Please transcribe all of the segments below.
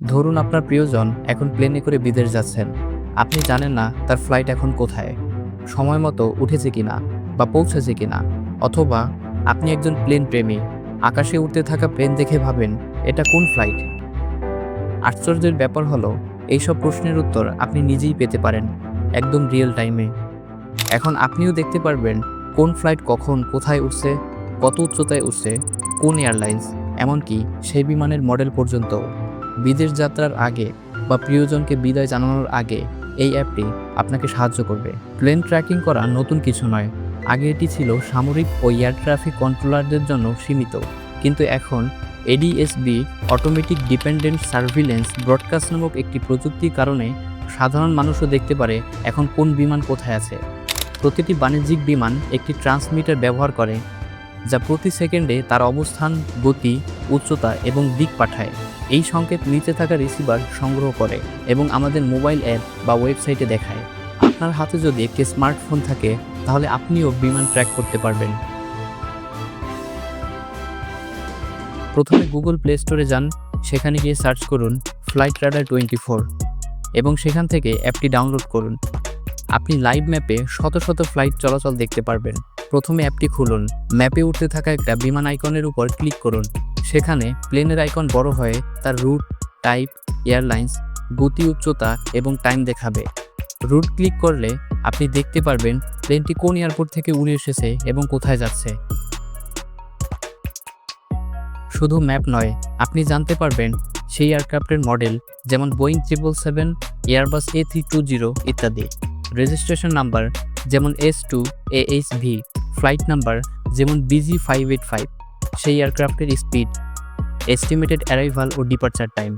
ধরুন আপনার প্রিয়জন এখন প্লেনে করে বিদেশ যাচ্ছেন। আপনি জানেন না তার ফ্লাইট এখন কোথায়। সময় মতো উঠেছে কিনা বা পৌঁছেছে কিনা। অথবা আপনি একজন প্লেন প্রেমী, আকাশে উঠতে থাকা প্লেন দেখে ভাবেন, এটা কোন ফ্লাইট আশ্চর্যের ব্যাপার হলো, এইসব প্রশ্নের উত্তর আপনি নিজেই পেতে পারেন, একদম রিয়েল টাইমে এখন আপনিও দেখতে পারবেন কোন ফ্লাইট কখন কোথায় উঠছে কত উচ্চতায় উঠছে কোন এয়ারলাইন্স এমনকি সেই বিমানের মডেল পর্যন্ত বিদেশ যাত্রার আগে বা প্রিয়জনকে বিদায় জানানোর আগে এই অ্যাপটি আপনাকে সাহায্য করবে। প্লেন ট্র্যাকিং করা নতুন কিছু নয়। আগে এটি ছিল সামরিক ও এয়ার ট্রাফিক কন্ট্রোলারদের জন্য সীমিত। কিন্তু এখন ADSB automatic dependent surveillance broadcast নামক একটি প্রযুক্তির কারণে সাধারণ মানুষও দেখতে পারে এখন কোন বিমান কোথায় আছে। প্রতিটি বাণিজ্যিক বিমান একটি ট্রান্সমিটার ব্যবহার করে, যা প্রতি সেকেন্ডে তার অবস্থান, গতি, উচ্চতা এবং দিক পাঠায়। এই সংকেত নিচে থাকা রিসিভার সংগ্রহ করে এবং আমাদের মোবাইল অ্যাপ বা ওয়েবসাইটে দেখায়। আপনার হাতে যদি একটি স্মার্টফোন থাকে, তাহলে আপনিও বিমান ট্র্যাক করতে পারবেন। প্রথমে গুগল প্লে স্টোরে যান, সেখানে গিয়ে সার্চ করুন ফ্লাইট রাডার টোয়েন্টি ফোর এবং সেখান থেকে অ্যাপটি ডাউনলোড করুন। আপনি লাইভ ম্যাপে শত শত ফ্লাইট চলাচল দেখতে পারবেন। প্রথমে অ্যাপটি খুলুন। ম্যাপে উঠতে থাকা একটা বিমান আইকনের উপর ক্লিক করুন। সেখানে প্লেনের আইকন বড় হয়ে তার রুট, টাইপ, এয়ারলাইন্স, গতি উচ্চতা এবং টাইম দেখাবে। রুট ক্লিক করলে আপনি দেখতে পারবেন প্লেনটি কোন এয়ারপোর্ট থেকে উড়ে এসেছে এবং কোথায় যাচ্ছে। শুধু ম্যাপ নয়, আপনি জানতে পারবেন সেই এয়ারক্রাফটের মডেল যেমন Boeing triple seven, Airbus A three two zero ইত্যাদি। রেজিস্ট্রেশন নাম্বার যেমন S two, A H V. Flight number যেমন বিজি ফাইভ এইট ফাইভ। সেই এয়ারক্রাফটের স্পিড এস্টিমেটেড অ্যারাইভাল ও ডিপার্চার টাইম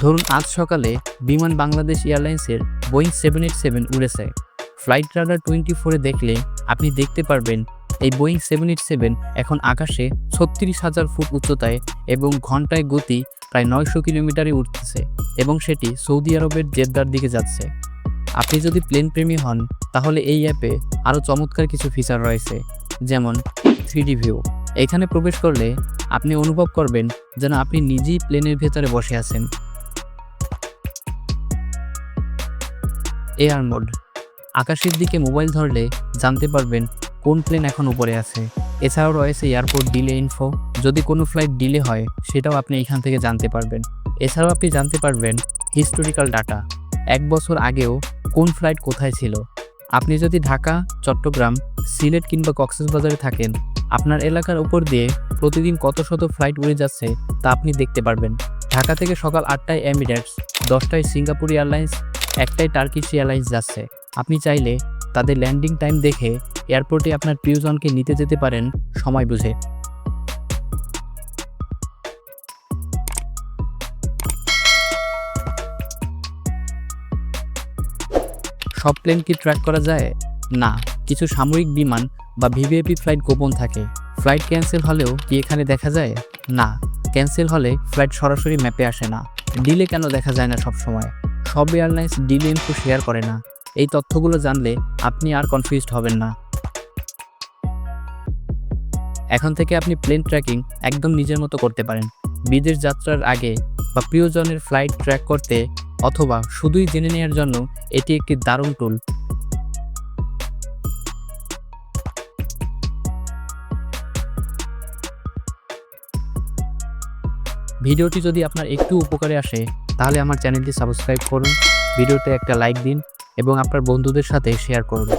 ধরুন, আজ সকালে বিমান বাংলাদেশ এয়ারলাইন্সের বোয়িং সেভেন এইট সেভেন উড়েছে। ফ্লাইট রাডার টোয়েন্টি ফোরে দেখলে আপনি দেখতে পারবেন, এই বোয়িং সেভেন এইট সেভেন এখন আকাশে ছত্রিশ হাজার ফুট উচ্চতায় এবং ঘন্টায় গতি প্রায় নয়শো কিলোমিটারে উঠতেছে এবং সেটি সৌদি আরবের জেদ্দার দিকে যাচ্ছে। আপনি যদি প্লেন প্রেমী হন, তাহলে এই অ্যাপে আরও চমৎকার কিছু ফিচার রয়েছে, যেমন থ্রিডি ভিউ। এখানে প্রবেশ করলে আপনি অনুভব করবেন যেন আপনি নিজেই প্লেনের ভেতরে বসে আছেন। Air mode. আকাশের দিকে মোবাইল ধরলে জানতে পারবেন কোন প্লেন এখন উপরে আছে। এছাড়াও রয়েছে এয়ারপোর্ট ডিলে ইনফো। যদি কোনো ফ্লাইট ডিলে হয়, সেটাও আপনি এখান থেকে জানতে পারবেন। এছাড়াও আপনি জানতে পারবেন হিস্টোরিক্যাল ডাটা। এক বছর আগেও কোন ফ্লাইট কোথায় ছিল? আপনি যদি ঢাকা, চট্টগ্রাম, সিলেট কিংবা কক্সবাজারে থাকেন আপনার এলাকার উপর দিয়ে প্রতিদিন কত শত ফ্লাইট উড়ে যাচ্ছে তা আপনি দেখতে পারবেন। ঢাকা থেকে সকাল আটটায় এমিরেটস, দশটায় সিঙ্গাপুর এয়ারলাইন্স একটাই টার্কিশ এয়ারলাইন্স যাচ্ছে। আপনি চাইলে তাদের ল্যান্ডিং টাইম দেখে এয়ারপোর্টে আপনার প্রিয়জনকে নিতে যেতে পারেন সময় বুঝে। সব প্লেন কি ট্র্যাক করা যায়? না, কিছু সামরিক বিমান বা ভিভিআইপি ফ্লাইট গোপন থাকে। ফ্লাইট ক্যান্সেল হলেও কি এখানে দেখা যায়? না। ক্যান্সেল হলে ফ্লাইট সরাসরি ম্যাপে আসে না। ডিলে কেন দেখা যায় না সব সময় সব এয়ারলাইন্স ডিলে ইনফো শেয়ার করে না। এই তথ্যগুলো জানলে আপনি আর কনফিউজড হবেন না। এখন থেকে আপনি প্লেন ট্র্যাকিং একদম নিজের মতো করতে পারেন। বিদেশ যাত্রার আগে বা প্রিয়জনের ফ্লাইট ট্র্যাক করতে অথবা শুধুই জেনে নেওয়ার জন্য এটি একটি দারুণ টুল ভিডিওটি যদি আপনার একটু উপকারে আসে, তাহলে আমার চ্যানেলটি সাবস্ক্রাইব করুন, ভিডিওতে একটা লাইক দিন এবং আপনার বন্ধুদের সাথে শেয়ার করুন।